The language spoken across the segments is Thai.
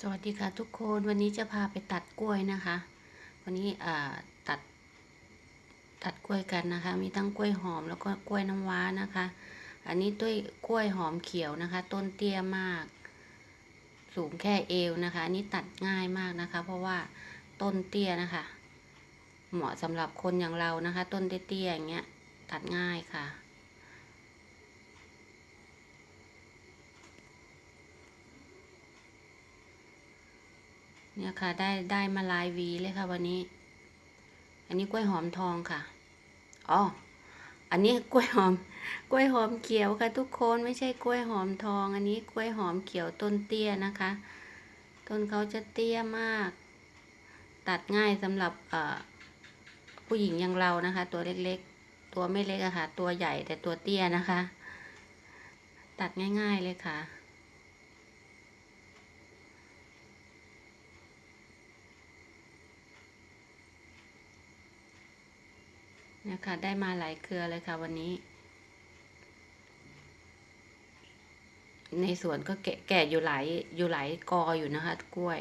สวัสดีค่ะทุกคนวันนี้จะพาไปตัดกล้วยนะคะ วันนี้ตัดตัดกล้วยกันนะคะ มีทั้งกล้วยหอมแล้วก็กล้วยน้ำว้านะคะ อันนี้ด้วยกล้วยหอมเขียวนะคะ ต้นเตี้ยมาก สูงแค่เอวนะคะอันนี้ตัดง่ายมากนะคะ เพราะว่าต้นเตี้ยนะคะ เหมาะสำหรับคนอย่างเรานะคะ ต้นเตี้ยอย่างเงี้ยตัดง่ายค่ะ เนี่ยค่ะได้ได้มาลายวีเลยค่ะวันนี้ อันนี้กล้วยหอมทองค่ะอ๋ออันนี้กล้วยหอม กล้วยหอมเขียวค่ะ ทุกคนไม่ใช่กล้วยหอมทอง อันนี้กล้วยหอมเขียวต้นเตี้ยนะคะ ต้นเขาจะเตี้ยมาก ตัดง่ายสำหรับเอ่อผู้หญิงอย่างเรานะคะ ตัวเล็กๆ ตัวไม่เล็กอะค่ะ ตัวใหญ่แต่ตัวเตี้ยนะคะ ตัดง่าย ๆเลยค่ะ นะคะได้มาหลายเครือเลยค่ะวันนี้ ในสวนก็แกะแก่อยู่หลายอยู่หลายกออยู่นะคะ กล้วย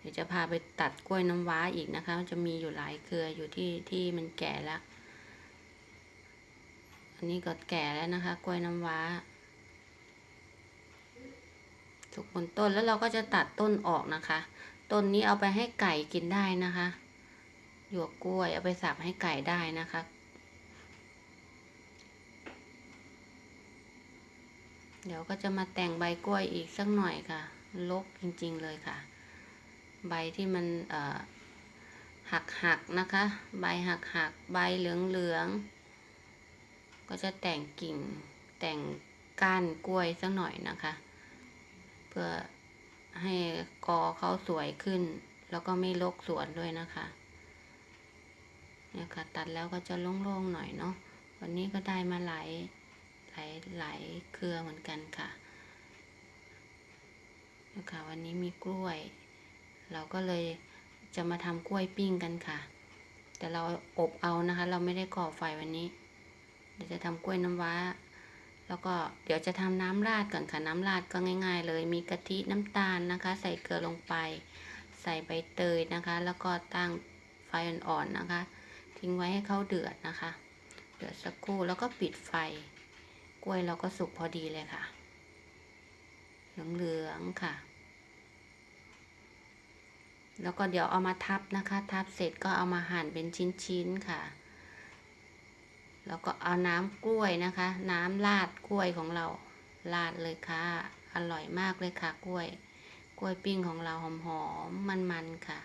เดี๋ยวจะพาไปตัดกล้วยน้ำว้าอีกนะคะ จะมีอยู่หลายเครืออยู่ที่ที่มันแก่แล้วอันนี้ก็แก่แล้วนะคะ กล้วยน้ำว้าสุกบนต้นแล้วเราก็จะตัดต้นออกนะคะ ต้นนี้เอาไปให้ไก่กินได้นะคะ หยวกกล้วยเอาไปสับให้ไก่ได้นะคะ เดี๋ยวก็จะมาแต่งใบกล้วยอีกสักหน่อยค่ะ ลกจริงๆเลยค่ะ ใบที่มันหักหักนะคะ ใบหักหักใบเหลืองเหลืองก็จะแต่งกิ่งแต่งก้านกล้วยสักหน่อยนะคะ เพื่อให้กอเขาสวยขึ้น แล้วก็ไม่ลกสวนด้วยนะคะ เนี่ยค่ะตัดแล้วก็จะโล่งๆหน่อยเนาะวันนี้ก็ได้มาหลายหลายหลายเครือเหมือนกันค่ะนะคะวันนี้มีกล้วย เราก็เลยจะมาทำกล้วยปิ้งกันค่ะ แต่เราอบเอานะคะ เราไม่ได้ก่อไฟวันนี้ เดี๋ยวจะทำกล้วยน้ำว้า แล้วก็เดี๋ยวจะทำน้ำราดก่อนค่ะ น้ำราดก็ง่าย ๆ เลย มีกะทิน้ำตาลนะคะ ใส่เกลือลงไป ใส่ใบเตยนะคะ แล้วก็ตั้งไฟอ่อนๆนะคะ ทิ้งไว้ให้เขาเดือดนะคะ เดือดสักครู่แล้วก็ปิดไฟ กล้วยเราก็สุกพอดีเลยค่ะ เหลืองๆค่ะ แล้วก็เดี๋ยวเอามาทับนะคะ ทับเสร็จก็เอามาหั่นเป็นชิ้นๆค่ะ แล้วก็เอาน้ำกล้วยนะคะ น้ำราดกล้วยของเราราดเลยค่ะ อร่อยมากเลยค่ะ กล้วย กล้วยปิ้งของเราหอมๆมันๆค่ะ